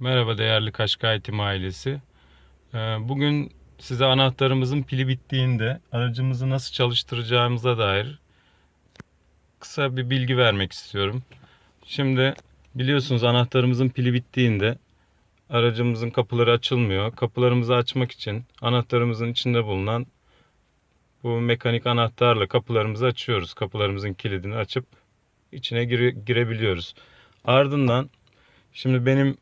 Merhaba değerli Kaşka Eğitim ailesi. Ee, Bugün size anahtarımızın pili bittiğinde aracımızı nasıl çalıştıracağımıza dair kısa bir bilgi vermek istiyorum. Şimdi biliyorsunuz anahtarımızın pili bittiğinde aracımızın kapıları açılmıyor. Kapılarımızı açmak için anahtarımızın içinde bulunan bu mekanik anahtarla kapılarımızı açıyoruz. Kapılarımızın kilidini açıp içine gire- girebiliyoruz. Ardından şimdi benim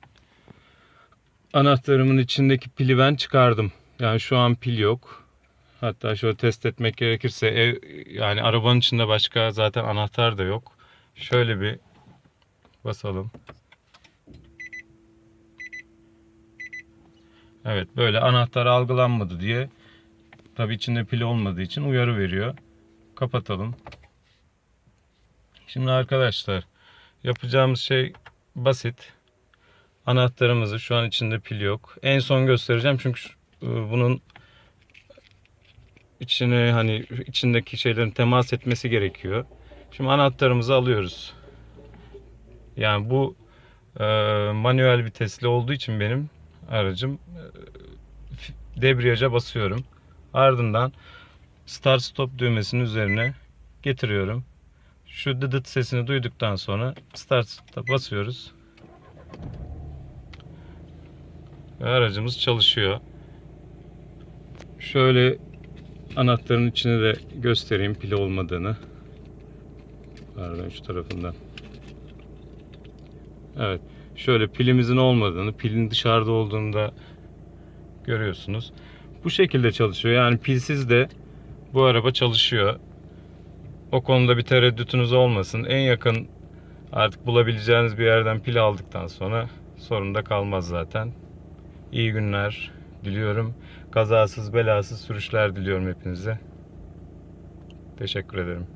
anahtarımın içindeki pili ben çıkardım. Yani şu an pil yok. Hatta şöyle test etmek gerekirse ev, yani arabanın içinde başka zaten anahtar da yok. Şöyle bir basalım. Evet böyle anahtar algılanmadı diye tabii içinde pil olmadığı için uyarı veriyor. Kapatalım. Şimdi arkadaşlar yapacağımız şey basit. Anahtarımızı şu an içinde pil yok. En son göstereceğim çünkü e, bunun içine hani içindeki şeylerin temas etmesi gerekiyor. Şimdi anahtarımızı alıyoruz. Yani bu e, manuel vitesli olduğu için benim aracım e, debriyaja basıyorum. Ardından start stop düğmesinin üzerine getiriyorum. Şu dıdıt sesini duyduktan sonra start stop'a basıyoruz. Aracımız çalışıyor. Şöyle anahtarın içine de göstereyim pili olmadığını. Pardon şu tarafından. Evet. Şöyle pilimizin olmadığını, pilin dışarıda olduğunu da görüyorsunuz. Bu şekilde çalışıyor. Yani pilsiz de bu araba çalışıyor. O konuda bir tereddütünüz olmasın. En yakın artık bulabileceğiniz bir yerden pil aldıktan sonra sorun da kalmaz zaten. İyi günler diliyorum. Kazasız belasız sürüşler diliyorum hepinize. Teşekkür ederim.